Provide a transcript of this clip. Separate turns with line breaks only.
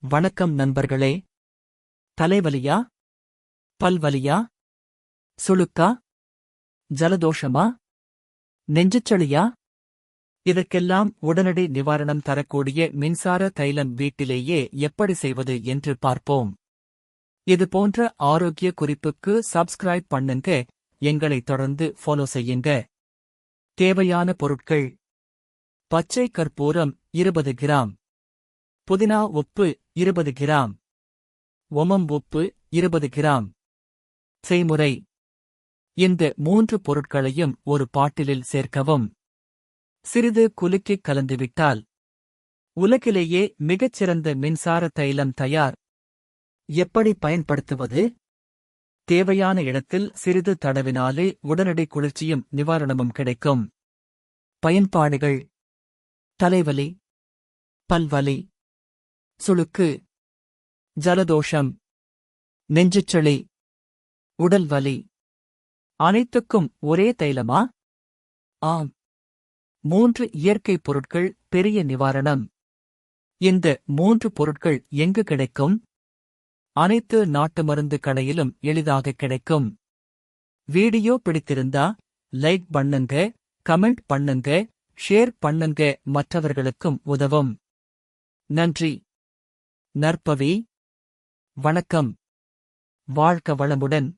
வணக்கம் நண்பர்களே. தலைவலியா? பல்வலியா? சுளுக்கா? ஜலதோஷமா? நெஞ்சுச்சளியா? இதற்கெல்லாம் உடனடி நிவாரணம் தரக்கூடிய மின்சார தைலம் வீட்டிலேயே எப்படி செய்வது என்று பார்ப்போம். இது போன்ற ஆரோக்கிய குறிப்புக்கு சப்ஸ்கிரைப் பண்ணுங்க. எங்களை தொடர்ந்து ஃபாலோ செய்யுங்க. தேவையான பொருட்கள். பச்சை கற்பூரம் இருபது கிராம். புதினா உப்பு இருபது கிராம். ஒமம் உப்பு இருபது கிராம். செய்முறை. இந்த மூன்று பொருட்களையும் ஒரு பாட்டிலில் சேர்க்கவும். சிறிது குலுக்கிக் கலந்துவிட்டால். உலகிலேயே மிகச்சிறந்த மின்சார தைலம் தயார். எப்படி பயன்படுத்துவது? தேவையான இடத்தில் சிறிது தடவினாலே உடனடி குளிர்ச்சியும் நிவாரணமும் கிடைக்கும். பயன்பாடுகள். தலைவலி. பல்வலி. சுளுக்கு. ஜலதோஷம். நெஞ்சுச்சளி. உடல் வலி அனைத்துக்கும் ஒரே தைலமா? ஆம். மூன்று இயற்கை பொருட்கள் பெரிய நிவாரணம். இந்த மூன்று பொருட்கள் எங்கு கிடைக்கும்? அனைத்து நாட்டு மருந்து கடையிலும் எளிதாக கிடைக்கும். வீடியோ பிடித்திருந்தா லைக் பண்ணுங்க கமெண்ட் பண்ணுங்க ஷேர் பண்ணுங்க மற்றவர்களுக்கும் உதவும். நன்றி. நற்பவி. வணக்கம். வாழ்க வளமுடன்.